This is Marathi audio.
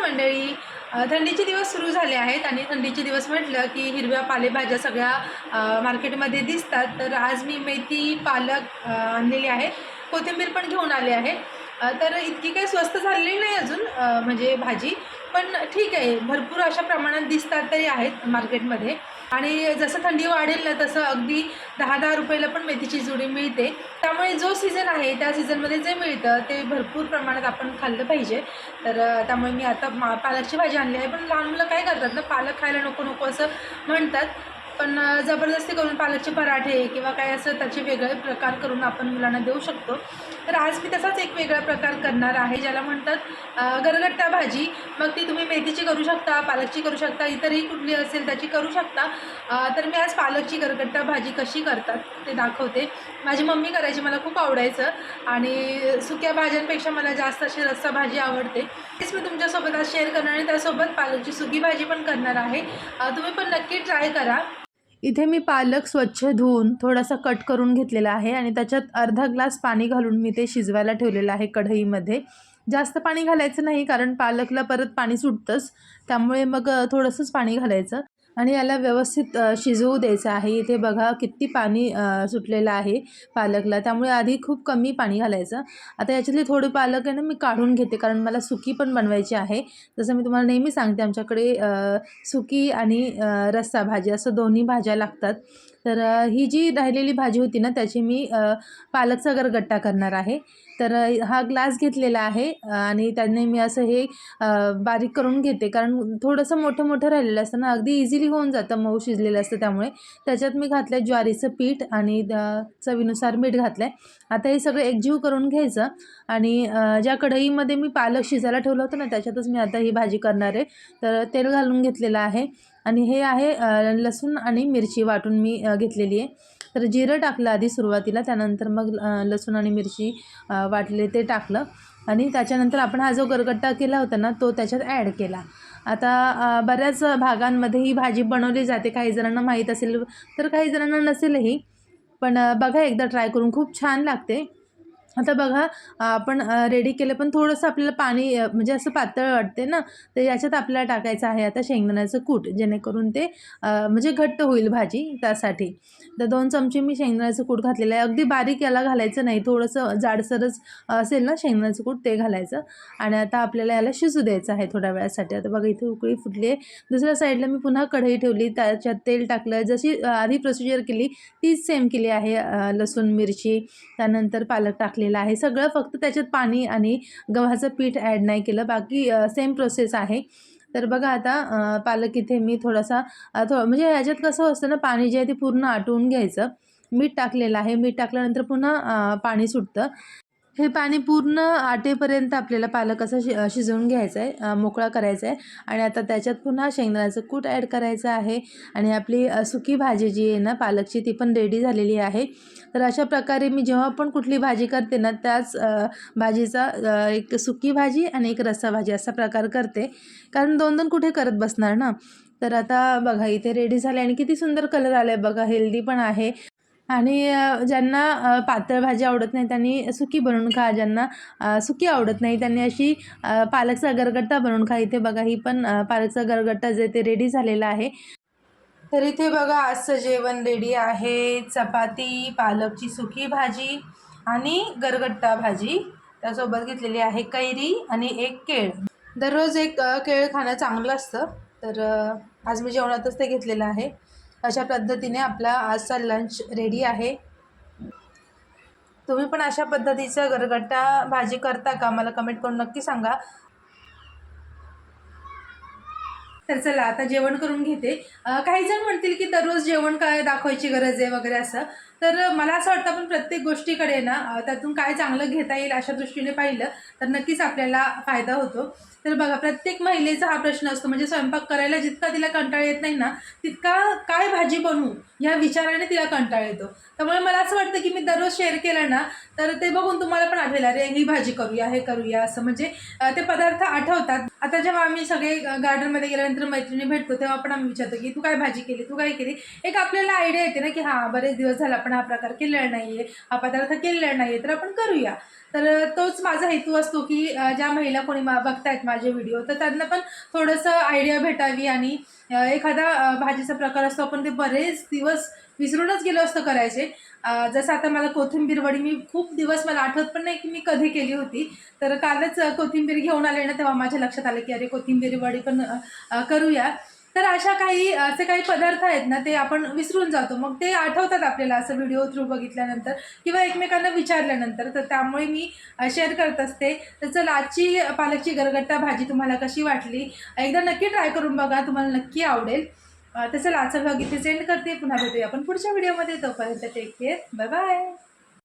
मंडळी. थंडीचे दिवस सुरू झाले आहेत आणि थंडीचे दिवस म्हटलं की हिरव्या पालेभाज्या सगळ्या मार्केटमध्ये दिसतात. तर आज मी मेथी पालक आणलेली आहे. कोथिंबीर पण घेऊन आले आहे. तर इतकी काही स्वस्त झालेली नाही अजून म्हणजे भाजी. पण ठीक आहे भरपूर अशा प्रमाणात दिसतात तरी आहेत मार्केटमध्ये. आणि जसं थंडी वाढेल ना तसं अगदी दहा दहा रुपयाला पण मेथीची जुडी मिळते. त्यामुळे जो सीझन आहे त्या सीझनमध्ये जे मिळतं ते भरपूर प्रमाणात आपण खाल्लं पाहिजे. तर त्यामुळे मी आता मा पालकची भाजी आणली आहे. पण लहान मुलं काय करतात ना पालक खायला नको नको असं म्हणतात. पण जबरदस्ती करून पालकचे पराठे किंवा काय असं त्याचे वेगळे प्रकार करून आपण मुलांना देऊ शकतो. तर आज मी तसाच एक वेगळा प्रकार करणार आहे ज्याला म्हणतात गरगट्टा भाजी. मग ती तुम्ही मेथीची करू शकता पालकची करू शकता इतरही कुठली असेल त्याची करू शकता. तर मी आज पालकची गरगट्टा भाजी कशी करतात ते दाखवते. माझी मम्मी करायची मला खूप आवडायचं. आणि सुक्या भाज्यांपेक्षा मला जास्त अशी रस्सा भाजी आवडते. तेच मी तुमच्यासोबत आज शेअर करणार आणि त्यासोबत पालकची सुकी भाजी पण करणार आहे. तुम्ही पण नक्की ट्राय करा. इथे मी पालक स्वच्छ धुवून थोडासा कट करून घेतलेला आहे आणि त्याच्यात अर्धा ग्लास पाणी घालून मी ते शिजवायला ठेवलेलं आहे कढईमध्ये. जास्त पाणी घालायचं नाही कारण पालकला परत पाणी सुटतंच. त्यामुळे मग थोडंसंच पाणी घालायचं. आणि याला व्यवस्थित शिजवू द्यायचं आहे. इथे बघा किती पाणी सुटलेलं आहे पालकला. त्यामुळे आधी खूप कमी पाणी घालायचं. आता याच्यातली थोडी पालक आहे ना मी काढून घेते. कारण मला सुकी पण बनवायची आहे. जसं मी तुम्हाला नेहमी सांगते आमच्याकडे सुकी आणि रस्सा भाजी असं दोन्ही भाज्या लागतात. तर ही जी राहिलेली भाजी होती ना त्याची मी पालकचा गरगट्टा करणार आहे. तर हा ग्लास घेतलेला आहे आणि त्याने मी असं हे बारीक करून घेते. कारण थोडंसं मोठं मोठं राहिलेलं असतं ना अगदी इझिली होऊन जातं मऊ शिजलेलं असतं त्यामुळे. त्याच्यात मी घातलं आहे ज्वारीचं पीठ आणि चवीनुसार मीठ घातलं आहे आता हे सगळं एकजीव करून घ्यायचं आणि ज्या कढईमध्ये मी पालक शिजायला ठेवलं होतं ना त्याच्यातच मी आता ही भाजी करणार आहे. तर तेल घालून घेतलेलं आहे. आणि हे आहे लसूण आणि मिरची वाटून मी घेतलेली आहे. तर जिरं टाकलं आधी सुरुवातीला त्यानंतर मग लसूण आणि मिरची वाटले ते टाकलं. आणि त्याच्यानंतर आपण हा जो गरगट्टा केला होता ना तो त्याच्यात ॲड केला. आता बऱ्याच भागांमध्ये ही भाजी बनवली जाते. काही जणांना माहीत असेल तर काही जणांना नसेलही. पण बघा एकदा ट्राय करून खूप छान लागते. आता बघा आपण रेडी केलं पण थोडंसं आपल्याला पाणी म्हणजे असं पातळ वाटते ना तर याच्यात आपल्याला टाकायचं आहे आता शेंगदाण्याचं कूट जेणेकरून ते म्हणजे घट्ट होईल भाजी त्यासाठी. तर दोन चमचे मी शेंगदाण्याचं कूट घातलेलं आहे. अगदी बारीक याला घालायचं नाही थोडंसं जाडसरच असेल ना शेंगदाण्याचं कूट ते घालायचं. आणि आता आपल्याला याला शिजू द्यायचं आहे थोड्या वेळासाठी. आता बघा इथे उकळी फुटली आहे. दुसऱ्या साईडला मी पुन्हा कढई ठेवली त्याच्यात तेल टाकलं. जशी आधी प्रोसिजर केली तीच सेम केली आहे लसूण मिरची त्यानंतर पालक घेतलेला आहे. सगळं फक्त त्याच्यात पाणी आणि गव्हाचं पीठ ॲड नाही केलं. बाकी सेम प्रोसेस आहे. तर बघा आता पालक इथे मी थोडासा थो म्हणजे ह्याच्यात कसं असतं ना पाणी जे आहे ते पूर्ण आटवून घ्यायचं. मीठ टाकलेलं आहे. मीठ टाकल्यानंतर पुन्हा पाणी सुटतं. हे पाणी पूर्ण आटेपर्यंत आपल्याला पालक असं शि शिजवून घ्यायचं आहे मोकळा करायचा आहे आणि आता त्याच्यात पुन्हा शेंगदाण्याचं कूट ॲड करायचं आहे. आणि आपली सुकी भाजी जी आहे ना पालकची ती पण रेडी झालेली आहे. तर अशा प्रकारे मी जेव्हा पण कुठली भाजी करते ना त्याच भाजीचा एक सुकी भाजी आणि एक रस्सा भाजी असा प्रकार करते. कारण दोन दोन कुठे करत बसणार ना? तर आता बघा इथे रेडी झाले. आणि किती सुंदर कलर आला आहे बघा हेल्दी पण आहे. आणि ज्यांना पातळ भाजी आवडत नाही त्यांनी सुकी बनवून खा. ज्यांना सुकी आवडत नाही त्यांनी अशी पालकचा गरगट्टा बनवून खा. इथे बघा ही पण पालकचा गरगट्टा जे ते रेडी झालेला आहे. तर इथे बघा आजचं जेवण रेडी आहे. चपाती पालकची सुकी भाजी आणि गरगट्टा भाजी. त्यासोबत घेतलेली आहे कैरी आणि एक केळ. दररोज एक केळ खाणं चांगलं असतं. तर आज मी जेवणातच ते घेतलेलं आहे. अशा पद्धतीने आपला आजचा लंच रेडी आहे. तुम्ही पण अशा पद्धतीचं गरगट्टा भाजी करता का? मला कमेंट करून नक्की सांगा. तर चला आता जेवण करून घेते. काही जण म्हणतील की दररोज जेवण काय दाखवायची गरज आहे वगैरे असं. तर मला असं वाटतं आपण प्रत्येक गोष्टीकडे ना त्यातून काय चांगलं घेता येईल अशा दृष्टीने पाहिलं तर नक्कीच आपल्याला फायदा होतो. तर बघा प्रत्येक महिलेचा हा प्रश्न असतो म्हणजे स्वयंपाक करायला जितका तिला कंटाळा येत नाही ना तितका काय भाजी बनवू या विचाराने तिला कंटाळा येतो. त्यामुळे मला असं वाटतं की मी दररोज शेअर केलं ना तर ते बघून तुम्हाला पण आठवेल अरे ही भाजी करूया हे करूया असं म्हणजे ते पदार्थ आठवतात. आता जेव्हा आम्ही सगळे गार्डनमध्ये गेल्यानंतर मैत्रिणी भेटतो तेव्हा पण आम्ही विचारतो की तू काय भाजी केली? तू काय केली? एक आपल्याला आयडिया येते ना की हां बरेच दिवस झाला आपण हा प्रकार केलेला नाही आहे हा पदार्थ केलेला नाही आहे तर आपण करूया. तर तोच माझा हेतू असतो की ज्या महिला कोणी मा बघतायत माझे व्हिडिओ तर त्यांना पण थोडंसं आयडिया भेटावी आणि एखादा भाजीचा प्रकार असतो आपण ते बरेच दिवस विसरूनच गेलो असतं करायचे. जसं आता मला कोथिंबीर वडी मी खूप दिवस मला आठवत पण नाही की मी कधी केली होती. तर कालच कोथिंबीर घेऊन आले ना तेव्हा माझ्या लक्षात आलं की अरे कोथिंबीर वडी पण करूया. तर अशा काही असे काही पदार्थ आहेत ना ते आपण विसरून जातो. मग ते आठवतात आपल्याला असं व्हिडिओ थ्रू बघितल्यानंतर किंवा एकमेकांना विचारल्यानंतर. तर त्यामुळे मी शेअर करत असते. तर चला आजची पालकची गरगट्टा भाजी तुम्हाला कशी वाटली? एकदा नक्की ट्राय करून बघा तुम्हाला नक्की आवडेल. तसं तर चला आजचा भाग इथे सेंड करते. पुन्हा भेटूया आपण पुढच्या व्हिडिओमध्ये तोपर्यंत टेक केअर बाय बाय